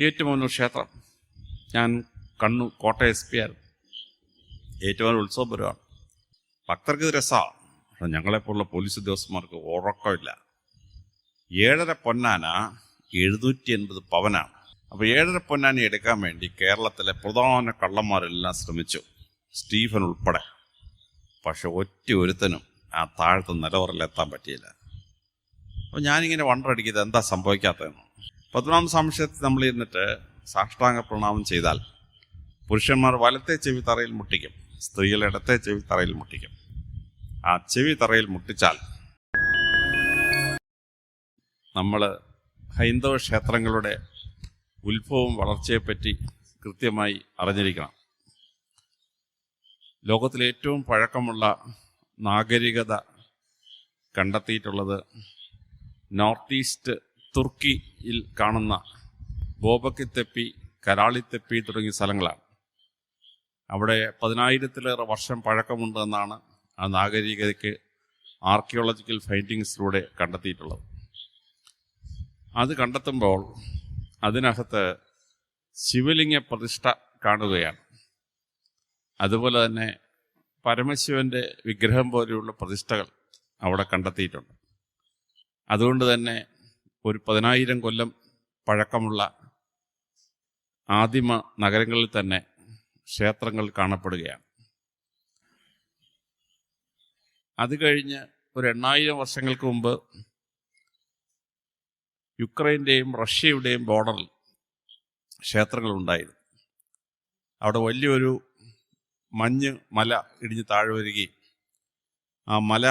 ഏറ്റുമാനൂർ ക്ഷേത്രം. ഞാൻ കണ്ണൂർ കോട്ട എസ് പി ആയിരുന്നു. ഉത്സവം വരുവാണ്. ഭക്തർക്ക് രസമാണ്. ഞങ്ങളെപ്പോലുള്ള പോലീസ് ഉദ്യോഗസ്ഥന്മാർക്ക് ഉറക്കമില്ല. ഏഴര പൊന്നാന എഴുന്നൂറ്റി എൺപത് പവനാണ്. അപ്പോൾ ഏഴര പൊന്നാന എടുക്കാൻ വേണ്ടി കേരളത്തിലെ പ്രധാന കള്ളന്മാരെല്ലാം ശ്രമിച്ചു. സ്റ്റീഫൻ ഉൾപ്പെടെ. പക്ഷെ ഒറ്റ ഒരുത്തനും ആ താഴത്തെ നിലവറിലെത്താൻ പറ്റിയില്ല. അപ്പോൾ ഞാനിങ്ങനെ വണ്ടറടിക്കുന്നത് എന്താ സംഭവിക്കാത്തതെന്ന്. പത്മനാഭ സംശയത്തിൽ നമ്മൾ ഇരുന്നിട്ട് സാഷ്ടാംഗ പ്രണാമം ചെയ്താൽ പുരുഷന്മാർ വലത്തെ ചെവി തറയിൽ മുട്ടിക്കും സ്ത്രീകൾ ഇടത്തെ ചെവി തറയിൽ മുട്ടിക്കും. ആ ചെവി തറയിൽ മുട്ടിച്ചാൽ നമ്മൾ ഹൈന്ദവ ക്ഷേത്രങ്ങളുടെ ഉത്ഭവവും വളർച്ചയെപ്പറ്റി കൃത്യമായി അറിഞ്ഞിരിക്കണം. ലോകത്തിലെ ഏറ്റവും പഴക്കമുള്ള നാഗരികത കണ്ടെത്തിയിട്ടുള്ളത് നോർത്ത് ഈസ്റ്റ് തുർക്കിയിൽ കാണുന്ന ബോബക്കിത്തെപ്പി കരാളിത്തെപ്പി തുടങ്ങിയ സ്ഥലങ്ങളാണ്. അവിടെ പതിനായിരത്തിലേറെ വർഷം പഴക്കമുണ്ടെന്നാണ് ആ നാഗരികതയ്ക്ക് ആർക്കിയോളജിക്കൽ ഫൈൻഡിങ്സിലൂടെ കണ്ടെത്തിയിട്ടുള്ളത്. അത് കണ്ടെത്തുമ്പോൾ അതിനകത്ത് ശിവലിംഗ പ്രതിഷ്ഠ കാണുകയാണ്. അതുപോലെ തന്നെ പരമശിവന്റെ വിഗ്രഹം പോലെയുള്ള പ്രതിഷ്ഠകൾ അവിടെ കണ്ടെത്തിയിട്ടുണ്ട്. അതുകൊണ്ട് തന്നെ ഒരു പതിനായിരം കൊല്ലം പഴക്കമുള്ള ആദിമ നഗരങ്ങളിൽ തന്നെ ക്ഷേത്രങ്ങൾ കാണപ്പെടുകയാണ്. അത് കഴിഞ്ഞ് ഒരു എണ്ണായിരം വർഷങ്ങൾക്ക് മുമ്പ് യുക്രൈന്റെയും റഷ്യയുടെയും ബോർഡറിൽ ക്ഷേത്രങ്ങൾ ഉണ്ടായിരുന്നു. അവിടെ വലിയൊരു മഞ്ഞ് മല ഇടിഞ്ഞ് താഴെ വരികയും ആ മല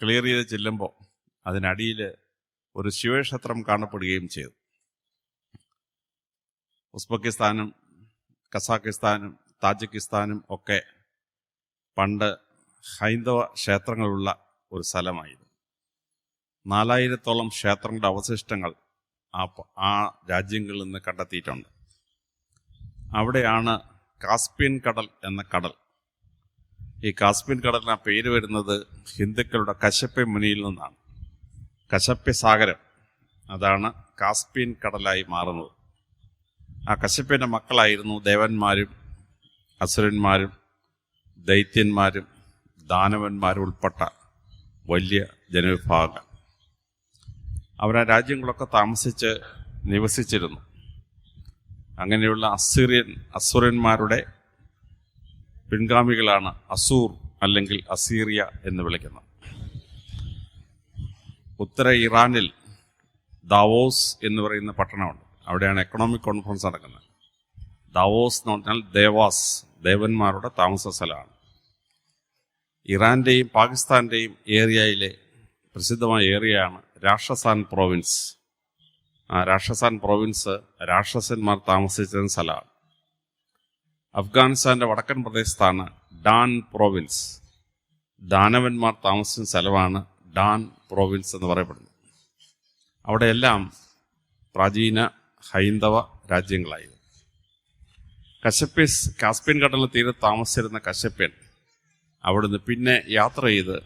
ക്ലിയർ ചെയ്ത് ചെല്ലുമ്പോൾ അതിനടിയിൽ ഒരു ശിവക്ഷേത്രം കാണപ്പെടുകയും ചെയ്തു. ഉസ്ബെക്കിസ്ഥാനും കസാക്കിസ്ഥാനും താജിക്കിസ്ഥാനും ഒക്കെ പണ്ട് ഹൈന്ദവ ക്ഷേത്രങ്ങളുള്ള ഒരു സ്ഥലമായിരുന്നു. നാലായിരത്തോളം ക്ഷേത്രങ്ങളുടെ അവശിഷ്ടങ്ങൾ ആ ആ രാജ്യങ്ങളിൽ നിന്ന് കണ്ടെത്തിയിട്ടുണ്ട്. അവിടെയാണ് കാസ്പിയൻ കടൽ എന്ന കടൽ. ഈ കാസ്പിയൻ കടലിന് ആ പേര് വരുന്നത് ഹിന്ദുക്കളുടെ കശപ്പ മുനിയിൽ നിന്നാണ്. കശപ്പ സാഗരം. അതാണ് കാസ്പിയൻ കടലായി മാറുന്നത്. ആ കശപ്പിന്റെ മക്കളായിരുന്നു ദേവന്മാരും അസുരന്മാരും ദൈത്യന്മാരും ദാനവന്മാരും ഉൾപ്പെട്ട വലിയ ജനവിഭാഗം. അവർ ആ രാജ്യങ്ങളൊക്കെ താമസിച്ച് നിവസിച്ചിരുന്നു. അങ്ങനെയുള്ള അസീറിയൻ അസുരന്മാരുടെ പിൻഗാമികളാണ് അസൂർ അല്ലെങ്കിൽ അസീറിയ എന്ന് വിളിക്കുന്നത്. ഉത്തര ഇറാനിൽ ദാവോസ് എന്ന് പറയുന്ന പട്ടണമുണ്ട്. അവിടെയാണ് എക്കണോമിക് കോൺഫറൻസ് നടക്കുന്നത്. ദാവോസ് എന്ന് പറഞ്ഞാൽ ദേവാസ് ദേവന്മാരുടെ താമസ സ്ഥലമാണ്. ഇറാന്റെയും പാകിസ്ഥാന്റെയും ഏരിയയിലെ പ്രസിദ്ധമായ ഏരിയയാണ് രാക്ഷസാൻ പ്രോവിൻസ് ആ രാക്ഷസാൻ പ്രോവിൻസ് രാക്ഷസന്മാർ താമസിച്ചിരുന്ന സ്ഥലമാണ്. അഫ്ഗാനിസ്ഥാന്റെ വടക്കൻ പ്രദേശത്താണ് ഡാൻ പ്രോവിൻസ് ദാനവന്മാർ താമസിച്ച സ്ഥലമാണ് ഡാൻ പ്രോവിൻസ് എന്ന് പറയപ്പെടുന്നു. അവിടെയെല്ലാം പ്രാചീന ഹൈന്ദവ രാജ്യങ്ങളായിരുന്നു. കശപ്യസ് കാസ്പിയൻ കടലിന് തീരെ താമസിച്ചിരുന്ന കശപ്യൻ അവിടുന്ന് പിന്നെ യാത്ര ചെയ്ത്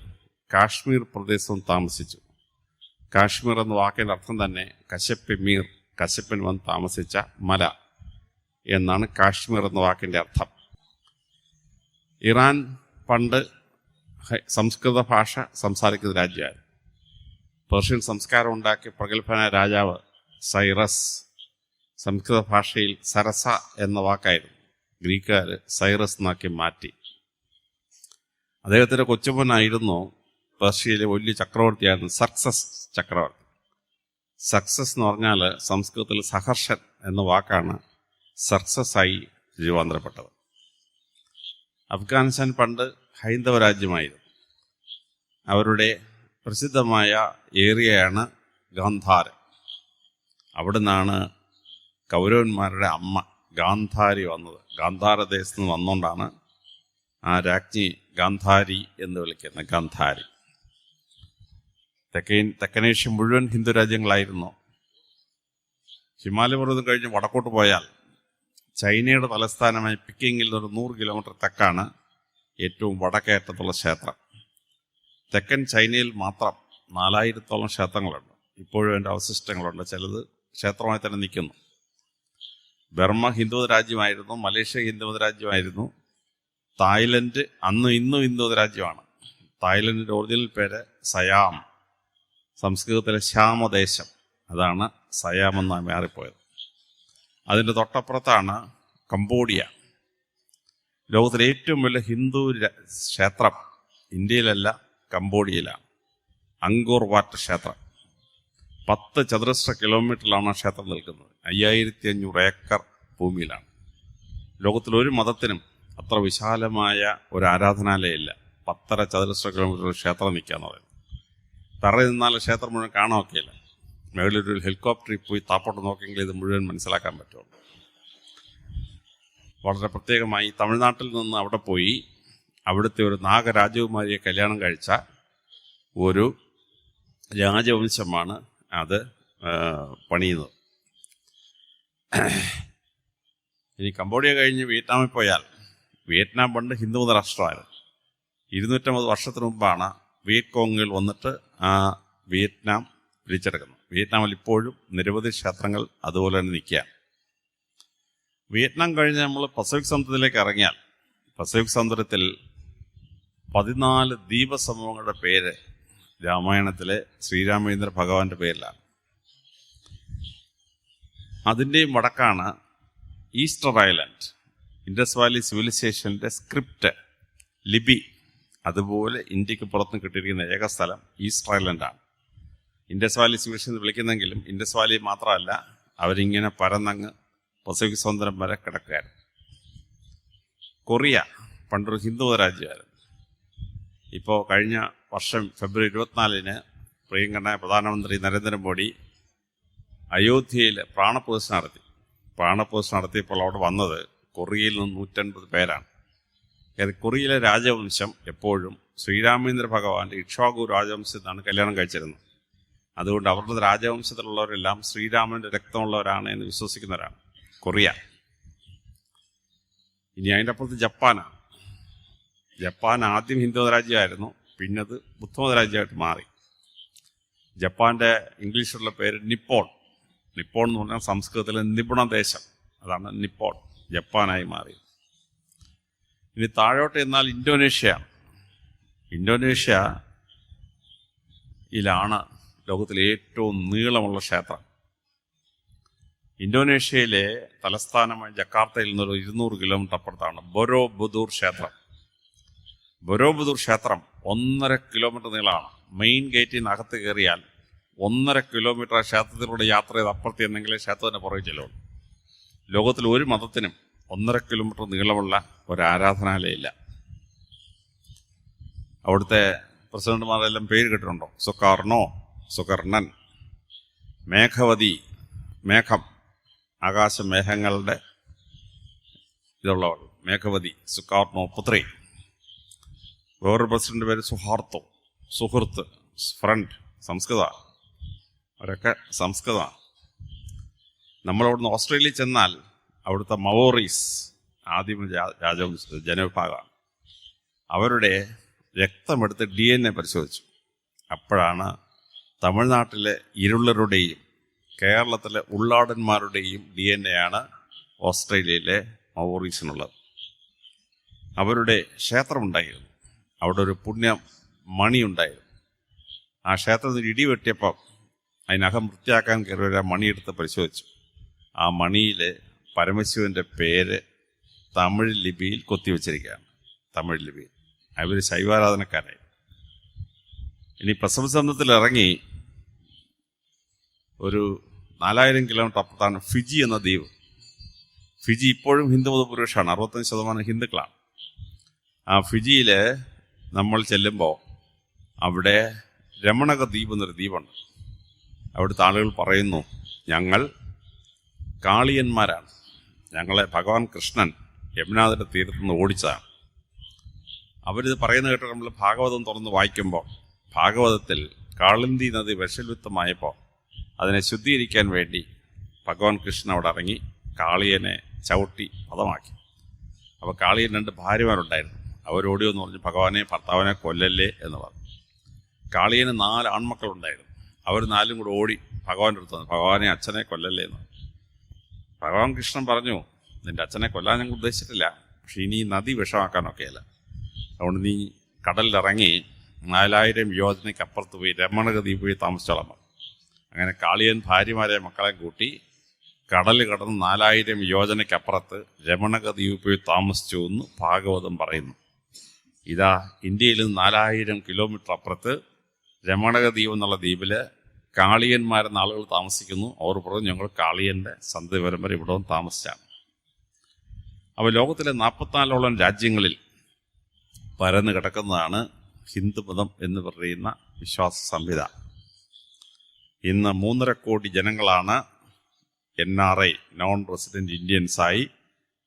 കാശ്മീർ പ്രദേശവും താമസിച്ചു. കാശ്മീർ എന്ന വാക്കിന്റെ അർത്ഥം തന്നെ കശപ്പ് മീർ കശപ്പൻ വന്ന് താമസിച്ച മല എന്നാണ് കാശ്മീർ എന്ന വാക്കിന്റെ അർത്ഥം. ഇറാൻ പണ്ട് സംസ്കൃത ഭാഷ സംസാരിക്കുന്ന രാജ്യമായിരുന്നു പേർഷ്യൻ സംസ്കാരം ഉണ്ടാക്കിയ പ്രഗത്ഭനായ രാജാവ് സൈറസ് സംസ്കൃത ഭാഷയിൽ സരസ എന്ന വാക്കായിരുന്നു. ഗ്രീക്കുകാർ സൈറസ് എന്നാക്കി മാറ്റി. അദ്ദേഹത്തിന്റെ കൊച്ചുമോനായിരുന്നു പേർഷ്യയിലെ വലിയ ചക്രവർത്തിയായിരുന്നു സക്സസ് ചക്രവർത്തി. സക്സസ് എന്ന് പറഞ്ഞാൽ സംസ്കൃതത്തിൽ സഹർഷൻ എന്ന വാക്കാണ് സക്സസ് ആയി രൂപാന്തരപ്പെട്ടത്. അഫ്ഗാനിസ്ഥാൻ പണ്ട് ഹൈന്ദവ രാജ്യമായിരുന്നു അവരുടെ പ്രസിദ്ധമായ ഏരിയയാണ് ഗാന്ധാര. അവിടുന്നാണ് കൗരവന്മാരുടെ അമ്മ ഗാന്ധാരി വന്നത്. ഗാന്ധാര ദേശത്ത് നിന്ന് വന്നുകൊണ്ടാണ് ആ രാജ്ഞി ഗാന്ധാരി എന്ന് വിളിക്കുന്നത് ഗാന്ധാരി. തെക്കേ തെക്കനേഷ്യ മുഴുവൻ ഹിന്ദു രാജ്യങ്ങളായിരുന്നു. ഹിമാലയ പർവതം കഴിഞ്ഞ് വടക്കോട്ട് പോയാൽ ചൈനയുടെ തലസ്ഥാനമായ പിക്കിങ്ങിൽ നിന്ന് ഒരു നൂറ് കിലോമീറ്റർ തെക്കാണ് ഏറ്റവും വടക്കേറ്റത്തുള്ള ക്ഷേത്രം. തെക്കൻ ചൈനയിൽ മാത്രം നാലായിരത്തോളം ക്ഷേത്രങ്ങളുണ്ട്. ഇപ്പോഴും അതിന്റെ അവശിഷ്ടങ്ങളുണ്ട്. ചിലത് ക്ഷേത്രമായി തന്നെ നിൽക്കുന്നു. ബർമ്മ ഹിന്ദുമത രാജ്യമായിരുന്നു മലേഷ്യ ഹിന്ദുമത രാജ്യമായിരുന്നു. തായ്ലൻഡ് അന്നും ഇന്നും ഹിന്ദുമത രാജ്യമാണ്. തായ്ലൻഡിന്റെ ഒറിജിനൽ പേര് സയാം. സംസ്കൃതത്തിലെ ശ്യാമദേശം. അതാണ് സയാം എന്നാണ് മാറിപ്പോയത്. അതിന്റെ തൊട്ടപ്പുറത്താണ് കംബോഡിയ. ലോകത്തിലെ ഏറ്റവും വലിയ ഹിന്ദു ക്ഷേത്രം ഇന്ത്യയിലല്ല കംബോഡിയയിലാണ്. അങ്കോർ വാട്ട് ക്ഷേത്രം. പത്ത് ചതുരശ്ര കിലോമീറ്ററിലാണ് ക്ഷേത്രം നിൽക്കുന്നത്. അയ്യായിരത്തി അഞ്ഞൂറ് ഏക്കർ ഭൂമിയിലാണ്. ലോകത്തിലൊരു മതത്തിനും അത്ര വിശാലമായ ഒരു ആരാധനാലയമില്ല. പത്തര ചതുരശ്ര കിലോമീറ്റർ ക്ഷേത്രം നിൽക്കാന്ന് പറയുന്നത്. തറയിൽ നിന്നാൽ ക്ഷേത്രം മുഴുവൻ കാണാൻ ഒക്കെയില്ല മേളിലൊരു ഹെലികോപ്റ്ററിൽ പോയി താപ്പോട്ട് നോക്കിയെങ്കിൽ ഇത് മുഴുവൻ മനസ്സിലാക്കാൻ പറ്റുള്ളൂ. വളരെ പ്രത്യേകമായി തമിഴ്നാട്ടിൽ നിന്ന് അവിടെ പോയി അവിടുത്തെ ഒരു നാഗരാജകുമാരിയെ കല്യാണം കഴിച്ച ഒരു രാജവംശമാണ് അത് പണിയുന്നത്. ഇനി കംബോഡിയ കഴിഞ്ഞ് വിയറ്റ്നാമിൽ പോയാൽ വിയറ്റ്നാം പണ്ട് ഹിന്ദുമത രാഷ്ട്രമായിരുന്നു ഇരുന്നൂറ്റമ്പത് വർഷത്തിന് മുമ്പാണ് വിയറ്റ്കോങ്ങിൽ വന്നിട്ട് ആ വിയറ്റ്നാം പിടിച്ചെടുക്കുന്നത്. വിയറ്റ്നാമിൽ ഇപ്പോഴും നിരവധി ക്ഷേത്രങ്ങൾ അതുപോലെ തന്നെ നിൽക്കുക വിയറ്റ്നാം കഴിഞ്ഞ് നമ്മൾ പസഫിക് സമുദ്രത്തിലേക്ക് ഇറങ്ങിയാൽ പസഫിക് സമുദ്രത്തിൽ പതിനാല് ദ്വീപസമൂഹങ്ങളുടെ പേര് രാമായണത്തിലെ ശ്രീരാമചന്ദ്ര ഭഗവാന്റെ പേരിലാണ്. അതിന്റെയും വടക്കാണ് ഈസ്റ്റർ ഐലൻഡ് ഇൻഡസ് വാലി സിവിലൈസേഷന്റെ സ്ക്രിപ്റ്റ് ലിപി അതുപോലെ ഇന്ത്യയ്ക്ക് പുറത്തും കിട്ടിയിരിക്കുന്ന ഏക സ്ഥലം ഈസ്റ്റർ ഐലൻഡാണ്. ഇൻഡസ് വാലി സിവിലൈസേഷൻ വിളിക്കുന്നെങ്കിലും ഇൻഡസ് വാലി മാത്രമല്ല അവരിങ്ങനെ പരന്നങ്ങ് പസഫിക് സമുദ്രം വരെ കിടക്കുകയായിരുന്നു. കൊറിയ പണ്ടൊരു ഹിന്ദു രാജ്യമായിരുന്നു. ഇപ്പോൾ കഴിഞ്ഞ വർഷം ഫെബ്രുവരി ഇരുപത്തിനാലിന് പ്രിയങ്കരനായ പ്രധാനമന്ത്രി നരേന്ദ്രമോദി അയോധ്യയിൽ പ്രാണപ്രതിഷ്ഠ നടത്തി. പ്രാണപ്രതിഷ്ഠ നടത്തിയപ്പോൾ അവിടെ വന്നത് കൊറിയയിൽ നിന്ന് നൂറ്റൻപത് പേരാണ്. അതായത് കൊറിയയിലെ രാജവംശം എപ്പോഴും ശ്രീരാമേന്ദ്ര ഭഗവാന്റെ ഇക്ഷാഗു രാജവംശത്താണ് കല്യാണം കഴിച്ചിരുന്നത്. അതുകൊണ്ട് അവരുടെ രാജവംശത്തിലുള്ളവരെല്ലാം ശ്രീരാമന്റെ രക്തമുള്ളവരാണ് എന്ന് വിശ്വസിക്കുന്നവരാണ്. കൊറിയ. ഇനി അതിന്റെ അപ്പുറത്ത് ജപ്പാനാണ്. ജപ്പാൻ ആദ്യം ഹിന്ദു രാജ്യമായിരുന്നു പിന്നത് ബുദ്ധമത രാജ്യമായിട്ട് മാറി. ജപ്പാന്റെ ഇംഗ്ലീഷിലുള്ള പേര് നിപ്പോൺ നിപ്പോൺ എന്ന് പറഞ്ഞാൽ സംസ്കൃതത്തിലെ നിപുണ ദേശം. അതാണ് നിപ്പോൺ ജപ്പാനായി മാറി. ഇനി താഴോട്ട് എന്നാൽ ഇന്തോനേഷ്യ ഇന്തോനേഷ്യ യിലാണ് ലോകത്തിലെ ഏറ്റവും നീളമുള്ള ക്ഷേത്രം. ഇന്തോനേഷ്യയിലെ തലസ്ഥാനമായ ജക്കാർത്തയിൽ നിന്നൊരു ഇരുന്നൂറ് കിലോമീറ്റർ അപ്പുറത്താണ് ബൊരോ ബുദൂർ ക്ഷേത്രം. ബൊരോ ബുദൂർ ക്ഷേത്രം ഒന്നര കിലോമീറ്റർ നീളമാണ് മെയിൻ ഗേറ്റിൽ നിന്ന് അകത്ത് കയറിയാൽ ഒന്നര കിലോമീറ്റർ ക്ഷേത്രത്തിലൂടെ യാത്ര ചെയ്ത് അപ്പുറത്ത് എന്നെങ്കിലേ ക്ഷേത്രത്തിന് പുറകെ ചെല്ലുള്ളൂ. ലോകത്തിൽ ഒരു മതത്തിനും ഒന്നര കിലോമീറ്റർ നീളമുള്ള ഒരു ആരാധനാലയമില്ല. അവിടുത്തെ പ്രസിഡന്റുമാരെല്ലാം പേര് കേട്ടിട്ടുണ്ടോ? സുക്കാർണോ സുകർണൻ? മേഘവതി? മേഘം? ആകാശമേഘങ്ങളുടെ ഇതുള്ളവൾ മേഘവതി സുക്കാർണോ പുത്രി. വേറൊരു പ്രസിഡന്റ് പേര് സുഹാർത്തോ സുഹൃത്ത് ഫ്രണ്ട് സംസ്കൃത. അവരൊക്കെ സംസ്കൃത. നമ്മളവിടുന്ന് ഓസ്ട്രേലിയയിൽ ചെന്നാൽ അവിടുത്തെ മവോറീസ് ആദ്യം രാജ ജനവിഭാഗമാണ്. അവരുടെ രക്തമെടുത്ത് ഡി എൻ എ പരിശോധിച്ചു. അപ്പോഴാണ് തമിഴ്നാട്ടിലെ ഇരുളരുടെയും കേരളത്തിലെ ഉള്ളാടന്മാരുടെയും ഡി എൻ എ ആണ് ഓസ്ട്രേലിയയിലെ മവോറീസിനുള്ളത് അവരുടെ ക്ഷേത്രമുണ്ടായിരുന്നു. അവിടെ ഒരു പുണ്യ മണി ഉണ്ടായിരുന്നു ആ ക്ഷേത്രത്തിൽ ഇടി വെട്ടിയപ്പോൾ അതിനകം വൃത്തിയാക്കാൻ കയറി ആ മണിയെടുത്ത് പരിശോധിച്ചു. ആ മണിയിൽ പരമശിവന്റെ പേര് തമിഴ് ലിപിയിൽ കൊത്തിവെച്ചിരിക്കുകയാണ്. തമിഴ് ലിപിയിൽ അവർ ശൈവാരാധനക്കാരായി. ഇനി പ്രസവസന്ധത്തിൽ ഇറങ്ങി ഒരു നാലായിരം കിലോമീറ്റർ അപ്പുറത്താണ് ഫിജി എന്ന ദ്വീപ്. ഫിജി ഇപ്പോഴും ഹിന്ദു മതപുരുഷാണ്. അറുപത്തഞ്ച് ശതമാനം ഹിന്ദുക്കളാണ്. ആ ഫിജിയിൽ നമ്മൾ ചെല്ലുമ്പോൾ അവിടെ രമണക ദ്വീപ് എന്നൊരു ദ്വീപുണ്ട്. അവിടുത്തെ ആളുകൾ പറയുന്നു ഞങ്ങൾ കാളിയന്മാരാണ്. ഞങ്ങളെ ഭഗവാൻ കൃഷ്ണൻ യമുനാഥിന്റെ തീരത്ത് നിന്ന് ഓടിച്ചതാണ്. അവരിത് പറയുന്ന കേട്ട് നമ്മൾ ഭാഗവതം തുറന്ന് വായിക്കുമ്പോൾ ഭാഗവതത്തിൽ കാളിന്തി നദി വിഷലിപ്തമായപ്പോൾ അതിനെ ശുദ്ധീകരിക്കാൻ വേണ്ടി ഭഗവാൻ കൃഷ്ണൻ അവിടെ ഇറങ്ങി കാളിയനെ ചവിട്ടി പദമാക്കി അപ്പോൾ കാളിയൻ രണ്ട് ഭാര്യമാരുണ്ടായിരുന്നു. അവരോടി എന്ന് പറഞ്ഞു ഭഗവാനെ ഭർത്താവിനെ കൊല്ലല്ലേ എന്ന് പറഞ്ഞു. കാളിയന് നാല് ആൺമക്കളുണ്ടായിരുന്നു. അവർ നാലും കൂടെ ഓടി ഭഗവാന്റെ അടുത്ത് വന്നു. ഭഗവാനെ അച്ഛനെ കൊല്ലല്ലേ എന്ന്. ഭഗവാൻ കൃഷ്ണൻ പറഞ്ഞു നിന്റെ അച്ഛനെ കൊല്ലാൻ ഞങ്ങൾ ഉദ്ദേശിച്ചിട്ടില്ല. പക്ഷെ ഇനി നദി വിഷമാക്കാനൊക്കെയല്ല. അതുകൊണ്ട് നീ കടലിലിറങ്ങി നാലായിരം യോജനയ്ക്കപ്പുറത്ത് പോയി രമണഗതി പോയി താമസിച്ചോളാം. അങ്ങനെ കാളിയൻ ഭാര്യമാരെ മക്കളെ കൂട്ടി കടൽ കടന്ന് നാലായിരം യോജനയ്ക്കപ്പുറത്ത് രമണഗതി പോയി താമസിച്ചു എന്ന് ഭാഗവതം പറയുന്നു. ഇതാ ഇന്ത്യയിൽ നിന്ന് നാലായിരം കിലോമീറ്റർ അപ്പുറത്ത് രമണക ദ്വീപ് എന്നുള്ള ദ്വീപിൽ കാളിയന്മാരെന്ന ആളുകൾ താമസിക്കുന്നു. അവർ പറഞ്ഞു ഞങ്ങൾ കാളിയന്റെ സന്ധി പരമ്പര ഇവിടെ താമസിച്ചാണ് അപ്പോൾ ലോകത്തിലെ നാൽപ്പത്തിനാലോളം രാജ്യങ്ങളിൽ പരന്ന് കിടക്കുന്നതാണ് ഹിന്ദുമതം എന്ന് പറയുന്ന വിശ്വാസ സംഹിത ഇന്ന് മൂന്നര കോടി ജനങ്ങളാണ് N R I non resident ഇന്ത്യൻസായി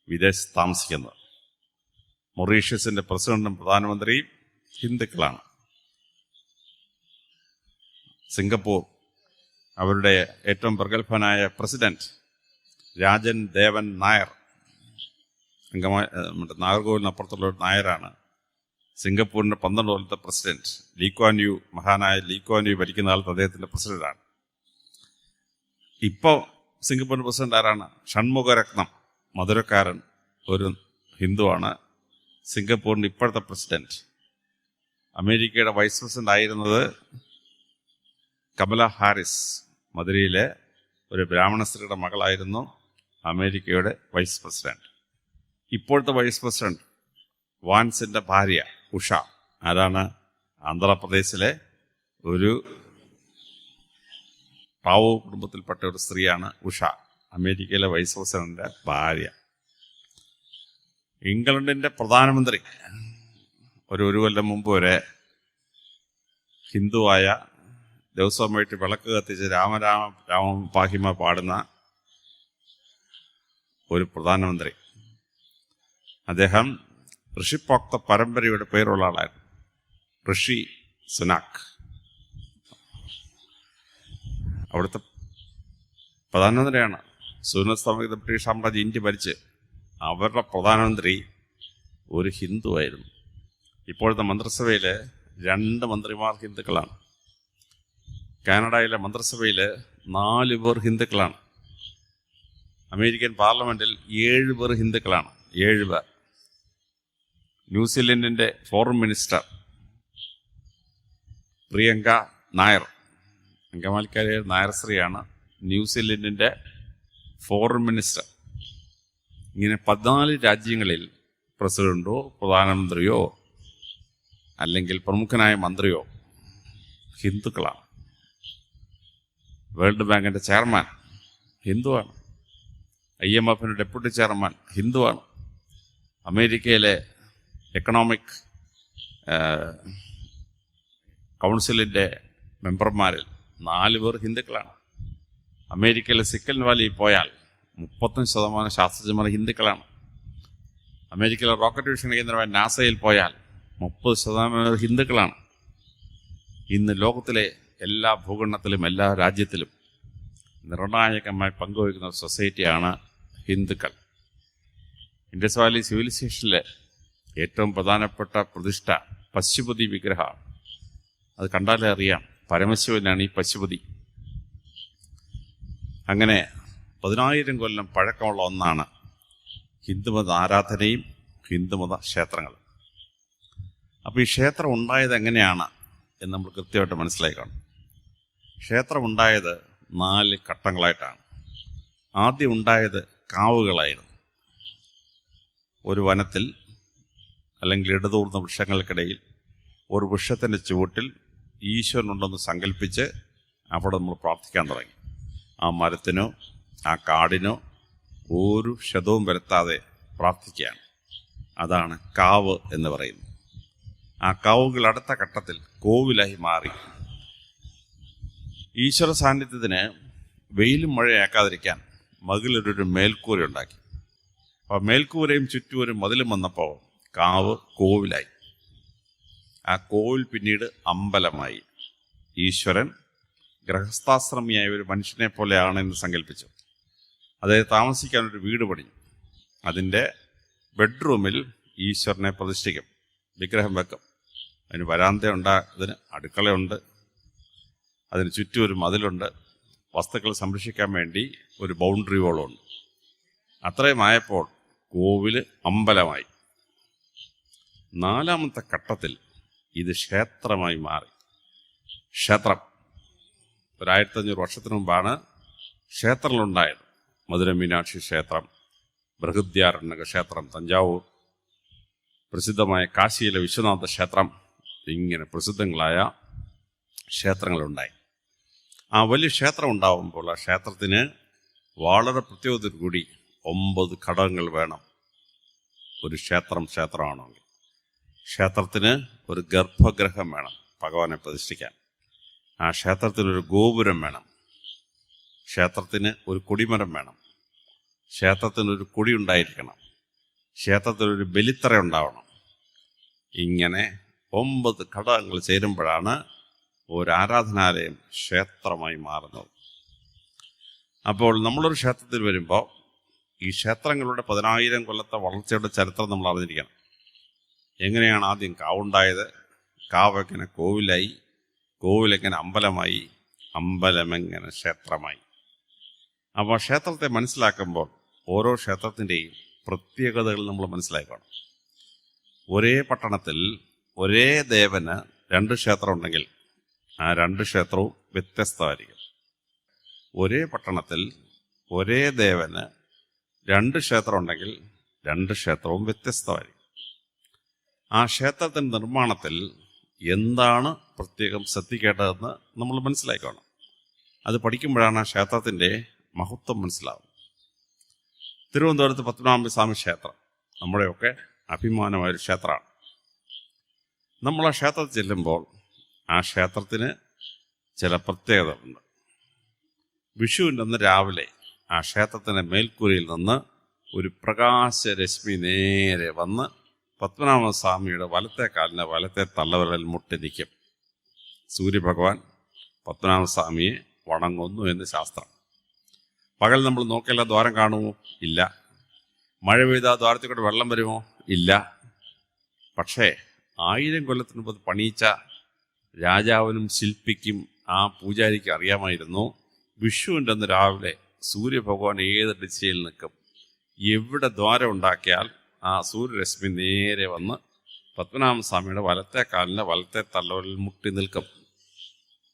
വിദേശത്ത് താമസിക്കുന്നത്. മൊറീഷ്യസിന്റെ പ്രസിഡന്റും പ്രധാനമന്ത്രിയും ഹിന്ദുക്കളാണ്. സിംഗപ്പൂർ അവരുടെ ഏറ്റവും പ്രഗത്ഭനായ പ്രസിഡന്റ് രാജൻ ദേവൻ നായർ മറ്റേ നാഗർകോവിലിനപ്പുറത്തുള്ള ഒരു നായരാണ്. സിംഗപ്പൂരിന്റെ പന്ത്രണ്ട് കൊല്ലത്തെ പ്രസിഡന്റ് ലീക്വാൻ യു മഹാനായ ലീക്വാൻ യു ഭരിക്കുന്ന കാലത്ത് അദ്ദേഹത്തിന്റെ പ്രസിഡന്റാണ്. ഇപ്പോൾ സിംഗപ്പൂർ പ്രസിഡന്റ് ആരാണ്? ഷൺമുഖരത്നം മധുരക്കാരൻ ഒരു ഹിന്ദുവാണ്. സിംഗപ്പൂരിന്റെ ഇപ്പോഴത്തെ പ്രസിഡന്റ്. അമേരിക്കയുടെ വൈസ് പ്രസിഡന്റ് ആയിരുന്നത് കമല ഹാരിസ് മധുരയിലെ ഒരു ബ്രാഹ്മണ സ്ത്രീയുടെ മകളായിരുന്നു അമേരിക്കയുടെ വൈസ് പ്രസിഡന്റ്. ഇപ്പോഴത്തെ വൈസ് പ്രസിഡന്റ് വാൻസിന്റെ ഭാര്യ ഉഷ. ആരാണ്? ആന്ധ്രാപ്രദേശിലെ ഒരു പാവോ കുടുംബത്തിൽപ്പെട്ട ഒരു സ്ത്രീയാണ് ഉഷ. അമേരിക്കയിലെ വൈസ് പ്രസിഡന്റിന്റെ ഭാര്യ. ഇംഗ്ലണ്ടിന്റെ പ്രധാനമന്ത്രി. ഒരു ഒരു കൊല്ലം മുമ്പ് വരെ ഹിന്ദുവായ ദിവസമായിട്ട് വിളക്ക് കത്തിച്ച് രാമരാമ രാമ പാഹിമ പാടുന്ന ഒരു പ്രധാനമന്ത്രി. അദ്ദേഹം ഋഷിപ്പോക്ത പരമ്പരയുടെ പേരുള്ള ആളായിരുന്നു. ഋഷി സുനാക് അവിടുത്തെ പ്രധാനമന്ത്രിയാണ്. സുനസ്തമിത ബ്രിട്ടീഷ് സാമ്രാജ്യം ഇന്ത്യ ഭരിച്ച് അവരുടെ പ്രധാനമന്ത്രി ഒരു ഹിന്ദു ആയിരുന്നു. ഇപ്പോഴത്തെ മന്ത്രിസഭയിൽ രണ്ട് മന്ത്രിമാർ ഹിന്ദുക്കളാണ്. കാനഡയിലെ മന്ത്രിസഭയിൽ നാല് പേർ ഹിന്ദുക്കളാണ്. അമേരിക്കൻ പാർലമെന്റിൽ ഏഴ് പേർ ഹിന്ദുക്കളാണ്. ഏഴ് പേർ. ന്യൂസിലൻഡിന്റെ ഫോറിൻ മിനിസ്റ്റർ പ്രിയങ്ക നായർ. അങ്കമാലിക്കാരി നായർ സ്ത്രീയാണ് ന്യൂസിലൻഡിന്റെ ഫോറിൻ മിനിസ്റ്റർ. ഇങ്ങനെ പതിനാല് രാജ്യങ്ങളിൽ പ്രസിഡന്റോ പ്രധാനമന്ത്രിയോ അല്ലെങ്കിൽ പ്രമുഖനായ മന്ത്രിയോ ഹിന്ദുക്കളാണ്. വേൾഡ് ബാങ്കിന്റെ ചെയർമാൻ ഹിന്ദുവാണ്. ഐ എം എഫിന്റെ ഡെപ്യൂട്ടി ചെയർമാൻ ഹിന്ദുവാണ്. അമേരിക്കയിലെ എക്കണോമിക് കൗൺസിലിന്റെ മെമ്പർമാരിൽ നാല് പേർ ഹിന്ദുക്കളാണ്. അമേരിക്കയിലെ സിക്കൽ വാലി പോയാൽ മുപ്പത്തഞ്ച് ശതമാനം ശാസ്ത്രജ്ഞന്മാർ ഹിന്ദുക്കളാണ്. അമേരിക്കയിലെ റോക്കറ്റ് വിക്ഷണ കേന്ദ്രമായ നാസയിൽ പോയാൽ മുപ്പത് ശതമാനം ഹിന്ദുക്കളാണ്. ഇന്ന് ലോകത്തിലെ എല്ലാ ഭൂഖണ്ഡത്തിലും എല്ലാ രാജ്യത്തിലും നിർണായകമായി പങ്കുവയ്ക്കുന്ന ഒരു സൊസൈറ്റിയാണ് ഹിന്ദുക്കൾ. ഇൻഡസ് വാലി സിവിലൈസേഷനിലെ ഏറ്റവും പ്രധാനപ്പെട്ട പ്രതിഷ്ഠ പശുപതി വിഗ്രഹമാണ്. അത് കണ്ടാലേ അറിയാം. പരമശിവനാണ് ഈ പശുപതി. അങ്ങനെ പതിനായിരം കൊല്ലം പഴക്കമുള്ള ഒന്നാണ് ഹിന്ദുമത ആരാധനയും ഹിന്ദുമത ക്ഷേത്രങ്ങൾ അപ്പോൾ ഈ ക്ഷേത്രം ഉണ്ടായത് എങ്ങനെയാണ് എന്ന് നമ്മൾ കൃത്യമായിട്ട് മനസ്സിലാക്കണം ക്ഷേത്രം ഉണ്ടായത് നാല് ഘട്ടങ്ങളായിട്ടാണ്. ആദ്യം ഉണ്ടായത് കാവുകളായിരുന്നു. ഒരു വനത്തിൽ അല്ലെങ്കിൽ ഇടതൂർന്ന വൃക്ഷങ്ങൾക്കിടയിൽ ഒരു വൃക്ഷത്തിന്റെ ചുവട്ടിൽ ഈശ്വരനുണ്ടെന്ന് സങ്കല്പിച്ച് അവിടെ നമ്മൾ പ്രാർത്ഥിക്കാൻ തുടങ്ങി. ആ മരത്തിനോ ആ കാടിനോ ഒരു ക്ഷതവും വരുത്താതെ പ്രാർത്ഥിക്കുകയാണ്. അതാണ് കാവ് എന്ന് പറയുന്നത്. ആ കാവുകൾ അടുത്ത ഘട്ടത്തിൽ കോവിലായി മാറി. ഈശ്വര സാന്നിധ്യത്തിന് വെയിലും മഴയാക്കാതിരിക്കാൻ മതിലൊരു മേൽക്കൂര ഉണ്ടാക്കി അപ്പോൾ മേൽക്കൂരയും ചുറ്റും ഒരു മതിലും വന്നപ്പോൾ കാവ് കോവിലായി. ആ കോവിൽ പിന്നീട് അമ്പലമായി. ഈശ്വരൻ ഗ്രഹസ്ഥാശ്രമിയായ ഒരു മനുഷ്യനെ പോലെയാണ് എന്ന് സങ്കല്പിച്ചു അതായത് താമസിക്കാൻ ഒരു വീട് പണിഞ്ഞു. അതിന്റെ ബെഡ്റൂമിൽ ഈശ്വരനെ പ്രതിഷ്ഠിക്കും. വിഗ്രഹം വെക്കും. അതിന് വരാന്തയുണ്ട് അതിന് അടുക്കളയുണ്ട് അതിന് ചുറ്റും ഒരു മതിലുണ്ട്. വസ്തുക്കൾ സംരക്ഷിക്കാൻ വേണ്ടി ഒരു ബൗണ്ടറി വോളുണ്ട്. അത്രയും ആയപ്പോൾ കോവിൽ അമ്പലമായി. നാലാമത്തെ ഘട്ടത്തിൽ ഇത് ക്ഷേത്രമായി മാറി. ക്ഷേത്രം. ഒരായിരത്തഞ്ഞൂറ് വർഷത്തിന് മുമ്പാണ് ക്ഷേത്രങ്ങളുണ്ടായത്. മധുര മീനാക്ഷി ക്ഷേത്രം ബൃഹദ്യാരണ്യക ക്ഷേത്രം തഞ്ചാവൂർ പ്രസിദ്ധമായ കാശിയിലെ വിശ്വനാഥ ക്ഷേത്രം ഇങ്ങനെ പ്രസിദ്ധങ്ങളായ ക്ഷേത്രങ്ങളുണ്ടായി. ആ വലിയ ക്ഷേത്രം ഉണ്ടാവുമ്പോൾ ആ ക്ഷേത്രത്തിന് വളരെ പ്രത്യേകത കൂടി ഒമ്പത് ഘടകങ്ങൾ വേണം. ഒരു ക്ഷേത്രം ക്ഷേത്രമാണെങ്കിൽ. ക്ഷേത്രത്തിന് ഒരു ഗർഭഗ്രഹം വേണം ഭഗവാനെ പ്രതിഷ്ഠിക്കാൻ. ആ ക്ഷേത്രത്തിനൊരു ഗോപുരം വേണം. ക്ഷേത്രത്തിന് ഒരു കൊടിമരം വേണം. ക്ഷേത്രത്തിനൊരു കൊടി ഉണ്ടായിരിക്കണം. ക്ഷേത്രത്തിനൊരു ബലിത്തറ ഉണ്ടാവണം. ഇങ്ങനെ ഒമ്പത് ഘടകങ്ങൾ ചേരുമ്പോഴാണ് ഒരു ആരാധനാലയം ക്ഷേത്രമായി മാറുന്നത്. അപ്പോൾ നമ്മളൊരു ക്ഷേത്രത്തിൽ വരുമ്പോൾ ഈ ക്ഷേത്രങ്ങളുടെ പതിനായിരം കൊല്ലത്തെ വളർച്ചയുടെ ചരിത്രം നമ്മൾ അറിഞ്ഞിരിക്കണം. എങ്ങനെയാണ് ആദ്യം കാവുണ്ടായത് കാവെങ്ങനെ കോവിലായി. കോവിലെങ്ങനെ അമ്പലമായി. അമ്പലമെങ്ങനെ ക്ഷേത്രമായി. അപ്പോൾ ക്ഷേത്രത്തെ മനസ്സിലാക്കുമ്പോൾ ഓരോ ക്ഷേത്രത്തിന്റെയും പ്രത്യേകതകൾ നമ്മൾ മനസ്സിലാക്കണം. ഒരേ പട്ടണത്തിൽ ഒരേ ദേവന് രണ്ട് ക്ഷേത്രം ഉണ്ടെങ്കിൽ ആ രണ്ട് ക്ഷേത്രവും വ്യത്യസ്തമായിരിക്കും. ഒരേ പട്ടണത്തിൽ ഒരേ ദേവന് രണ്ട് ക്ഷേത്രം ഉണ്ടെങ്കിൽ രണ്ട് ക്ഷേത്രവും വ്യത്യസ്തമായിരിക്കും. ആ ക്ഷേത്രത്തിന്റെ നിർമ്മാണത്തിൽ എന്താണ് പ്രത്യേകം ശ്രദ്ധിക്കേണ്ടതെന്ന് നമ്മൾ മനസ്സിലാക്കണം. അത് പഠിക്കുമ്പോഴാണ് ആ ക്ഷേത്രത്തിന്റെ മഹത്വം മനസ്സിലാവും തിരുവനന്തപുരത്ത് പത്മനാഭ സ്വാമി ക്ഷേത്രം നമ്മുടെയൊക്കെ അഭിമാനമായൊരു ക്ഷേത്രമാണ്. നമ്മൾ ആ ക്ഷേത്രത്തിൽ ചെല്ലുമ്പോൾ ആ ക്ഷേത്രത്തിന് ചില പ്രത്യേകതകളുണ്ട്. വിഷുവിന്റെ അന്ന് രാവിലെ ആ ക്ഷേത്രത്തിന്റെ മേൽക്കൂരയിൽ നിന്ന് ഒരു പ്രകാശരശ്മി നേരെ വന്ന് പത്മനാഭ സ്വാമിയുടെ വലത്തെ കാലിന് വലത്തെ തള്ളവിരൽ മുട്ടി നിൽക്കും. സൂര്യഭഗവാൻ പത്മനാഭ സ്വാമിയെ വണങ്ങുന്നു എന്ന് ശാസ്ത്രം. പകൽ നമ്മൾ നോക്കില്ല ദ്വാരം കാണുമോ? ഇല്ല. മഴ പെയ്താൽ ദ്വാരത്തിൽ കൂടെ വെള്ളം വരുമോ? ഇല്ല. പക്ഷേ ആയിരം കൊല്ലത്തിന് മുമ്പ് പണിയിച്ച രാജാവിനും ശില്പിക്കും ആ പൂജാരിക്ക് അറിയാമായിരുന്നു വിഷുവിന്റെ അന്ന് രാവിലെ സൂര്യഭഗവാൻ ഏത് ദിശയിൽ നിൽക്കും? എവിടെ ദ്വാരം ഉണ്ടാക്കിയാൽ ആ സൂര്യരശ്മി നേരെ വന്ന് പത്മനാഭ സ്വാമിയുടെ വലത്തെ കാലിന്റെ വലത്തെ തള്ളവരിൽ മുട്ടി നിൽക്കും.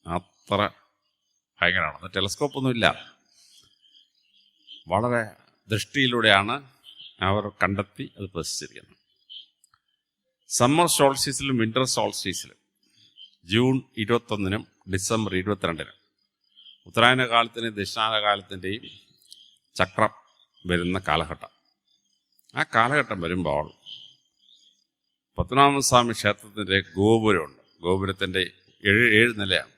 അത്ര ഭയങ്കരമാണ്. ടെലസ്കോപ്പ് ഒന്നുമില്ല വളരെ ദൃഷ്ടിയിലൂടെയാണ് അവർ കണ്ടെത്തി അത് പ്രദർശിച്ചിരിക്കുന്നത് സമ്മർ സോൾസ്റ്റീസിലും വിന്റർ സോൾസ്റ്റീസിലും ജൂൺ ഇരുപത്തൊന്നിനും ഡിസംബർ ഇരുപത്തിരണ്ടിനും ഉത്തരായന കാലത്തിന്റെയും ദക്ഷിണായന കാലത്തിന്റെയും ചക്രം വരുന്ന കാലഘട്ടം. ആ കാലഘട്ടം വരുമ്പോൾ പത്മനാഭസ്വാമി ക്ഷേത്രത്തിന്റെ ഗോപുരമുണ്ട്. ഗോപുരത്തിന്റെ ഏഴ് ഏഴ് നിലയാണ്.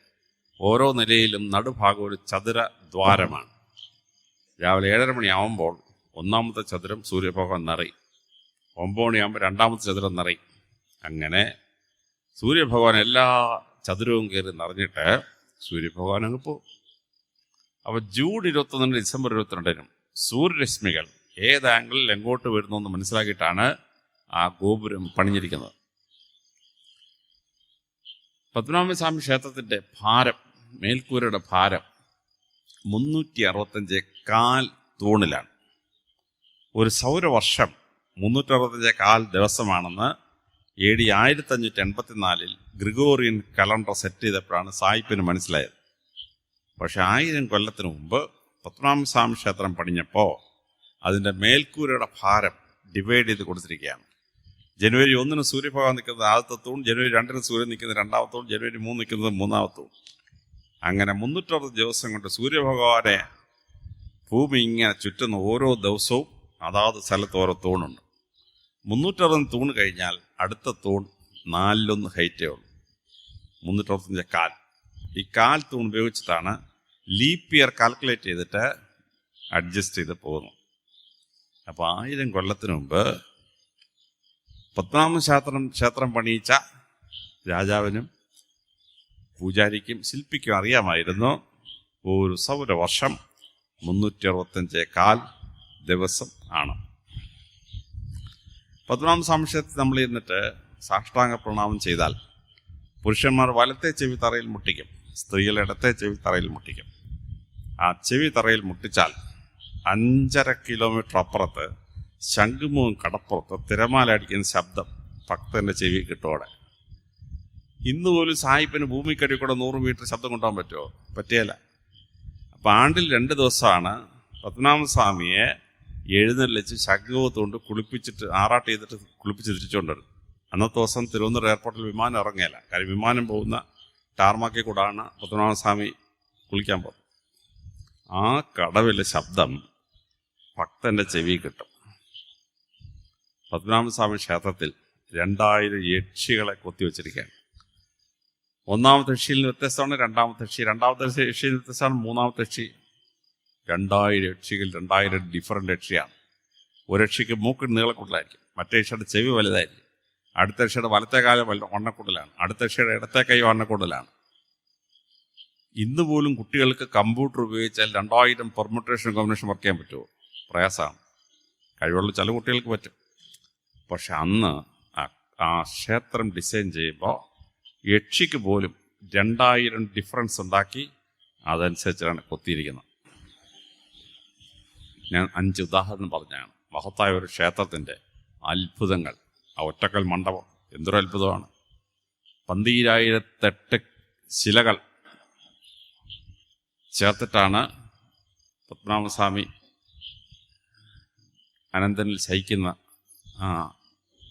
ഓരോ നിലയിലും നടുഭാഗം ഒരു ചതുര ദ്വാരമാണ്. രാവിലെ ഏഴര മണിയാവുമ്പോൾ ഒന്നാമത്തെ ചതുരം സൂര്യഭഗവാൻ നിറയും. ഒമ്പത് മണിയാകുമ്പോൾ രണ്ടാമത്തെ ചതുരം നിറയും. അങ്ങനെ സൂര്യഭഗവാൻ എല്ലാ ചതുരവും കയറി നിറഞ്ഞിട്ട് സൂര്യഭഗവാൻ അങ്ങ് പോകും അപ്പോൾ ജൂൺ ഇരുപത്തൊന്നിന് ഡിസംബർ ഇരുപത്തിരണ്ടിനും സൂര്യരശ്മികൾ ഏത് ആംഗിളിൽ എങ്ങോട്ട് വരുന്നു എന്ന് മനസ്സിലാക്കിയിട്ടാണ് ആ ഗോപുരം പണിഞ്ഞിരിക്കുന്നത്. പത്മനാഭസ്വാമി ക്ഷേത്രത്തിന്റെ ഭാരം മേൽക്കൂരയുടെ ഭാരം മുന്നൂറ്റി അറുപത്തഞ്ച് കാൽ തൂണിലാണ്. ഒരു സൗരവർഷം മുന്നൂറ്റി അറുപത്തഞ്ച് കാൽ ദിവസമാണെന്ന് എ ഡി ആയിരത്തി അഞ്ഞൂറ്റി എൺപത്തിനാലിൽ ഗ്രിഗോറിയൻ കലണ്ടർ സെറ്റ് ചെയ്തപ്പോഴാണ് സായിപ്പിന് മനസ്സിലായത്. പക്ഷെ ആയിരം കൊല്ലത്തിന് മുമ്പ് പത്മനാഭസ്വാമി ക്ഷേത്രം പണിഞ്ഞപ്പോൾ അതിന്റെ മേൽക്കൂരയുടെ ഭാരം ഡിവൈഡ് ചെയ്ത് കൊടുത്തിരിക്കുകയാണ്. ജനുവരി ഒന്നിന് സൂര്യഭഗവാൻ നിൽക്കുന്നത് ആദ്യത്തെ തൂൺ ജനുവരി രണ്ടിന് സൂര്യൻ നിൽക്കുന്നത് രണ്ടാമത്തെ ജനുവരി മൂന്ന് നിൽക്കുന്നത് മൂന്നാമത്തെ അങ്ങനെ മുന്നൂറ്ററുപത് ദിവസം കൊണ്ട് സൂര്യഭഗവാനെ ഭൂമി ഇങ്ങനെ ചുറ്റുന്ന ഓരോ ദിവസവും അതാത് സ്ഥലത്ത് ഓരോ തൂണുണ്ട്. മുന്നൂറ്ററുപത് തൂണ് കഴിഞ്ഞാൽ അടുത്ത തൂൺ നാലിലൊന്ന് ഹൈറ്റേ ഉള്ളൂ. മുന്നൂറ്ററുപത്തഞ്ച് കാൽ. ഈ കാൽ തൂൺ ഉപയോഗിച്ചിട്ടാണ് ലീപ്പ് ഇയർ കാൽക്കുലേറ്റ് ചെയ്തിട്ട് അഡ്ജസ്റ്റ് ചെയ്ത് പോകുന്നു അപ്പോൾ ആയിരം കൊല്ലത്തിന് മുമ്പ് പത്മനാഭ ക്ഷേത്രം ക്ഷേത്രം പണിയിച്ച രാജാവിനും പൂജാരിക്കും ശില്പിക്കും അറിയാമായിരുന്നു. ഒരു സൗരവർഷം മുന്നൂറ്റി അറുപത്തഞ്ച് കാൽ ദിവസം ആണ്. പത്മനാഭ സംശയത്തിൽ നമ്മൾ ഇരുന്നിട്ട് സാഷ്ടാംഗ പ്രണാമം ചെയ്താൽ പുരുഷന്മാർ വലത്തെ ചെവി തറയിൽ മുട്ടിക്കും സ്ത്രീകൾ ഇടത്തെ ചെവി തറയിൽ മുട്ടിക്കും. ആ ചെവി തറയിൽ മുട്ടിച്ചാൽ അഞ്ചര കിലോമീറ്റർ അപ്പുറത്ത് ശംഖുമുഖം കടപ്പുറത്ത് തിരമാല അടിക്കുന്ന ശബ്ദം ഭക്തന്റെ ചെവി കിട്ടോടെ ഇന്ന് പോലും സായിപ്പിന് ഭൂമിക്കടി കൂടെ നൂറ് മീറ്റർ ശബ്ദം കൊണ്ടുപോകാൻ പറ്റുമോ? പറ്റിയല്ല അപ്പം ആണ്ടിൽ രണ്ട് ദിവസമാണ് പത്മനാഭസ്വാമിയെ എഴുന്നള്ളിച്ച് ശംഖുമുഖത്തുകൊണ്ട് കുളിപ്പിച്ചിട്ട് ആറാട്ട് ചെയ്തിട്ട് കുളിപ്പിച്ച് തിരിച്ചുകൊണ്ടിരുന്നു അന്നത്തെ ദിവസം തിരുവനന്തപുരം എയർപോർട്ടിൽ വിമാനം ഇറങ്ങിയല്ല കാര്യം വിമാനം പോകുന്ന ടാർമാക്കിൽ കൂടാണ് പത്മനാഭസ്വാമി കുളിക്കാൻ പോകുന്നത്. ആ കടവിലെ ശബ്ദം ഭക്തന്റെ ചെവി കിട്ടും. പത്മനാഭസ്വാമി ക്ഷേത്രത്തിൽ രണ്ടായിരം യക്ഷികളെ കൊത്തിവെച്ചിരിക്കുകയാണ്. ഒന്നാമത്തെ യക്ഷിയിൽ വ്യത്യസ്തമാണ് രണ്ടാമത്തെ യക്ഷി രണ്ടാമത്തെ യക്ഷിയിൽ വ്യത്യസ്തമാണ് മൂന്നാമത്തെ യക്ഷി രണ്ടായിരം യക്ഷികൾ രണ്ടായിരം ഡിഫറെന്റ് യക്ഷിയാണ്. ഒരു യക്ഷിക്ക് മൂക്ക് നീളക്കൂടുതലായിരിക്കും മറ്റേ യക്ഷിയുടെ ചെവി വലുതായിരിക്കും. അടുത്ത യക്ഷിയുടെ വലത്തെ കാലം വല്ല വണ്ണക്കൂടലാണ് അടുത്ത യക്ഷിയുടെ ഇടത്തെ കൈ വണ്ണക്കൂടലാണ് ഇന്ന് പോലും കുട്ടികൾക്ക് കമ്പ്യൂട്ടർ ഉപയോഗിച്ചാൽ രണ്ടായിരം പെർമുട്ടേഷൻ കോമ്പിനേഷൻ വർക്ക് ചെയ്യാൻ പറ്റുമോ? പ്രയാസമാണ്. കഴിവുള്ള ചില കുട്ടികൾക്ക് പറ്റും. പക്ഷെ അന്ന് ആ- ക്ഷേത്രം ഡിസൈൻ ചെയ്യുമ്പോൾ യക്ഷിക്ക് പോലും രണ്ടായിരം ഡിഫറൻസ് ഉണ്ടാക്കി അതനുസരിച്ചാണ് കൊത്തിയിരിക്കുന്നത്. ഞാൻ അഞ്ച് ഉദാഹരണം പറഞ്ഞാണ് മഹത്തായ ഒരു ക്ഷേത്രത്തിന്റെ അത്ഭുതങ്ങൾ. ആ ഒറ്റക്കൽ മണ്ഡപം എന്തൊരു അത്ഭുതമാണ്. പന്തീരായിരത്തെട്ട് ശിലകൾ ചേർത്തിട്ടാണ് പത്മനാഭസ്വാമി അനന്തനിൽ ശയിക്കുന്ന ആ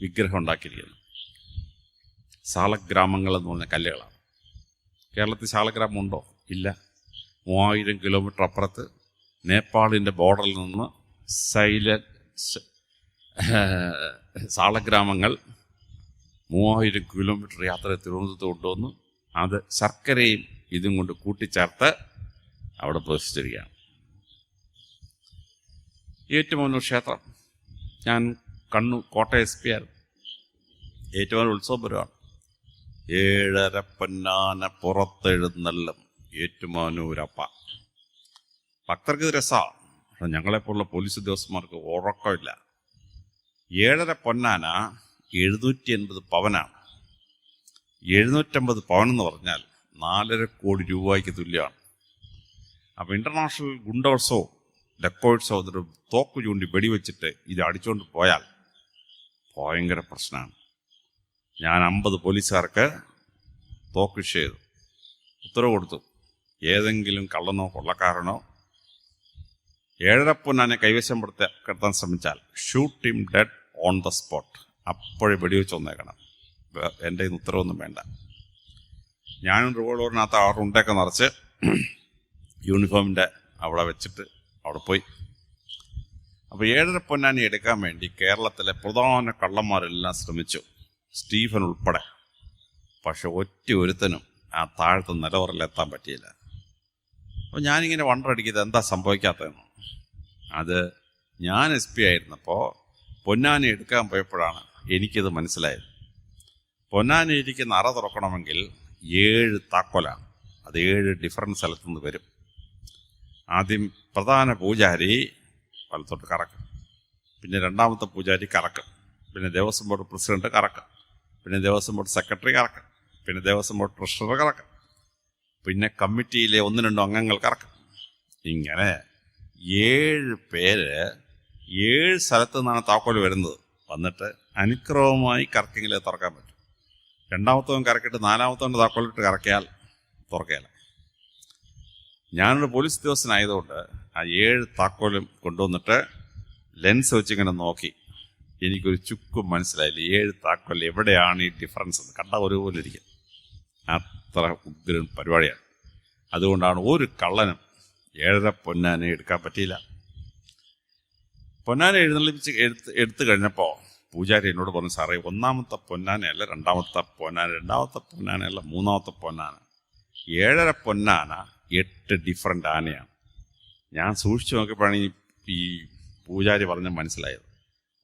വിഗ്രഹം ഉണ്ടാക്കിയിരിക്കുന്നത് സാളഗ്രാമങ്ങൾ എന്ന് പറഞ്ഞ കല്ലുകളാണ്. കേരളത്തിൽ സാളഗ്രാമം ഉണ്ടോ ഇല്ല. മൂവായിരം കിലോമീറ്റർ അപ്പുറത്ത് നേപ്പാളിന്റെ ബോർഡറിൽ നിന്ന് സ- സാളഗ്രാമങ്ങൾ മൂവായിരം കിലോമീറ്റർ യാത്ര തിരുവനന്തപുരത്ത് കൊണ്ടുവന്നു അത് ശർക്കരയും ഇതും കൊണ്ട് കൂട്ടിച്ചേർത്ത് അവിടെ പ്രവേശിച്ചിരിക്കുകയാണ്. ഏറ്റുമാനൂർ ക്ഷേത്രം. ഞാൻ കണ്ണു കോട്ട എസ് പി ആയിരുന്നു. ഏറ്റവും ഉത്സവപുരമാണ് ഏഴര പൊന്നാന പുറത്തെഴുന്നള്ളും ഏറ്റുമാനൂരപ്പ. ഭക്തർക്ക് രസമാണ്. പക്ഷെ ഞങ്ങളെപ്പോലുള്ള പോലീസ് ഉദ്യോഗസ്ഥന്മാർക്ക് ഉറക്കമില്ല. ഏഴര പൊന്നാന എഴുന്നൂറ്റി എൺപത് പവനാണ്. എഴുന്നൂറ്റമ്പത് പവൻ എന്ന് പറഞ്ഞാൽ നാലര കോടി രൂപയ്ക്ക് തുല്യമാണ്. അപ്പോൾ ഇന്റർനാഷണൽ ഗുണ്ടോത്സവോ ഡെക്കോഴ്സോ സഹോദരൻ തോക്ക് ചൂണ്ടി വെടിവെച്ചിട്ട് ഇത് അടിച്ചുകൊണ്ട് പോയാൽ ഭയങ്കര പ്രശ്നമാണ്. ഞാൻ അമ്പത് പോലീസുകാർക്ക് തോക്ക് ഇഷ്യൂ ചെയ്തു. ഉത്തരവ് കൊടുത്തു. ഏതെങ്കിലും കള്ളനോ കൊള്ളക്കാരനോ ഏഴരപ്പൊന്നാനെ കൈവശം പെടുത്ത കിടത്താൻ ശ്രമിച്ചാൽ shoot him dead on the spot അപ്പോഴേ വെടിവെച്ച് വന്നേക്കണം. എന്റെ ഉത്തരവൊന്നും വേണ്ട. ഞാനും റിവോൾവറിനകത്ത് ആ ഉണ്ടൊക്കെ നിറച്ച് യൂണിഫോമിന്റെ അവിടെ വെച്ചിട്ട് അവിടെ പോയി അപ്പോൾ ഏഴര പൊന്നാനി എടുക്കാൻ വേണ്ടി കേരളത്തിലെ പ്രധാന കള്ളന്മാരെല്ലാം ശ്രമിച്ചു. സ്റ്റീഫൻ ഉൾപ്പെടെ. പക്ഷെ ഒറ്റ ഒരുത്തനും ആ താഴത്തെ നിലവറിലെത്താൻ പറ്റിയില്ല. അപ്പോൾ ഞാനിങ്ങനെ വണ്ടടിക്കുന്നത് എന്താ സംഭവിക്കാത്തതെന്ന്. അത് ഞാൻ എസ് പി ആയിരുന്നപ്പോൾ പൊന്നാനി എടുക്കാൻ പോയപ്പോഴാണ് എനിക്കിത് മനസ്സിലായത്. പൊന്നാനി ഇരിക്കുന്ന അറ തുറക്കണമെങ്കിൽ ഏഴ് താക്കോലാണ്. അത് ഏഴ് ഡിഫറന്റ് സ്ഥലത്തുനിന്ന് വരും. ആദ്യം പ്രധാന പൂജാരി വലത്തോട്ട് കറക്കും. പിന്നെ രണ്ടാമത്തെ പൂജാരി കറക്കും. പിന്നെ ദേവസ്വം ബോർഡ് പ്രസിഡന്റ് കറക്കും. പിന്നെ ദേവസ്വം ബോർഡ് സെക്രട്ടറി കറക്കും. പിന്നെ ദേവസ്വം ബോർഡ് ട്രഷറർ കറക്കും. പിന്നെ കമ്മിറ്റിയിലെ ഒന്ന് രണ്ടോ അംഗങ്ങൾ കറക്കും. ഇങ്ങനെ ഏഴ് പേര് ഏഴ് സ്ഥലത്തു നിന്നാണ് താക്കോൽ വരുന്നത്. വന്നിട്ട് അനുക്രമമായി കറക്കെങ്കിലേ തുറക്കാൻ പറ്റും. രണ്ടാമത്തവൻ കറക്കിയിട്ട് നാലാമത്തവന്റെ താക്കോലിട്ട് കറക്കിയാൽ തുറക്കുകയില്ല ഞാനൊരു പോലീസ് ഉദ്യോഗസ്ഥനായതുകൊണ്ട് ആ ഏഴ് താക്കോലും കൊണ്ടുവന്നിട്ട് ലെൻസ് വെച്ചിങ്ങനെ നോക്കി. എനിക്കൊരു ചുക്കും മനസ്സിലായില്ല. ഏഴ് താക്കോൽ എവിടെയാണ് ഈ ഡിഫറൻസ് എന്ന്. കണ്ട ഒരുപോലെ ഇരിക്കും. അത്ര ഉഗ്രൻ പരിപാടിയാണ്. അതുകൊണ്ടാണ് ഒരു കള്ളനും ഏഴര പൊന്നാനെ എടുക്കാൻ പറ്റിയില്ല. പൊന്നാനെ എഴുന്നള്ളിപ്പിച്ച് എടുത്ത് എടുത്തു കഴിഞ്ഞപ്പോൾ പൂജാരി എന്നോട് പറഞ്ഞു സാറേ ഒന്നാമത്തെ പൊന്നാനയല്ല രണ്ടാമത്തെ പൊന്നാന രണ്ടാമത്തെ പൊന്നാനയല്ല മൂന്നാമത്തെ പൊന്നാന. ഏഴര പൊന്നാന എട്ട് ഡിഫറെന്റ് ആനയാണ്. ഞാൻ സൂക്ഷിച്ചു നോക്കിയപ്പോഴാണ് ഈ ഈ പൂജാരി പറഞ്ഞ മനസ്സിലായത്.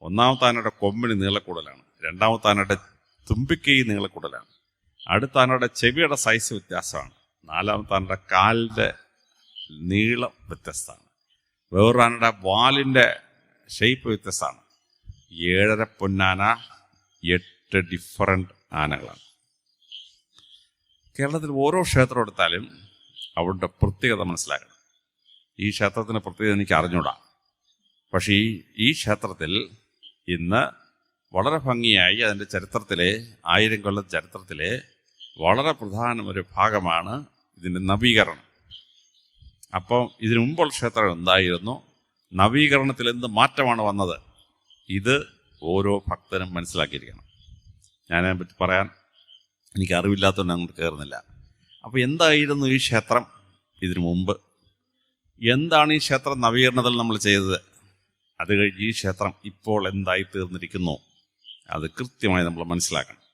ഒന്നാമത്തെ ആനയുടെ കൊമ്പിന് നീളക്കൂടലാണ്. രണ്ടാമത്തെ ആനയുടെ തുമ്പിക്കൈ നീളക്കൂടലാണ്. അടുത്ത ആനയുടെ ചെവിയുടെ സൈസ് വ്യത്യാസമാണ്. നാലാമത്തെ ആനയുടെ കാലിന്റെ നീളം വ്യത്യസ്തമാണ്. വേറൊരു ആനയുടെ വാലിന്റെ ഷേപ്പ് വ്യത്യസ്തമാണ്. ഏഴര പൊന്നാന എട്ട് ഡിഫറെന്റ് ആനകളാണ്. കേരളത്തിൽ ഓരോ ക്ഷേത്രം എടുത്താലും അവരുടെ പ്രത്യേകത മനസ്സിലാക്കണം. ഈ ക്ഷേത്രത്തിന്റെ പ്രത്യേകത എനിക്ക് അറിഞ്ഞൂടാ. പക്ഷേ ഈ ഈ ക്ഷേത്രത്തിൽ ഇന്ന് വളരെ ഭംഗിയായി അതിന്റെ ചരിത്രത്തിലെ ആയിരം കൊല്ലം ചരിത്രത്തിലെ വളരെ പ്രധാന ഒരു ഭാഗമാണ് ഇതിന്റെ നവീകരണം. അപ്പോൾ ഇതിനു മുമ്പുള്ള ക്ഷേത്രം എന്തായിരുന്നു? നവീകരണത്തിൽ എന്ത് മാറ്റമാണ് വന്നത്? ഇത് ഓരോ ഭക്തനും മനസ്സിലാക്കിയിരിക്കണം. പറ്റി പറയാൻ എനിക്ക് അറിവില്ലാത്തതുകൊണ്ട് അങ്ങോട്ട് കയറുന്നില്ല. അപ്പോൾ എന്തായിരുന്നു ഈ ക്ഷേത്രം ഇതിനു മുമ്പ്? എന്താണ് ഈ ക്ഷേത്രം നവീകരണത്തിൽ നമ്മൾ ചെയ്തത്? അത് കഴിഞ്ഞ് ഈ ക്ഷേത്രം ഇപ്പോൾ എന്തായി തീർന്നിരിക്കുന്നു? അത് കൃത്യമായി നമ്മൾ മനസ്സിലാക്കണം.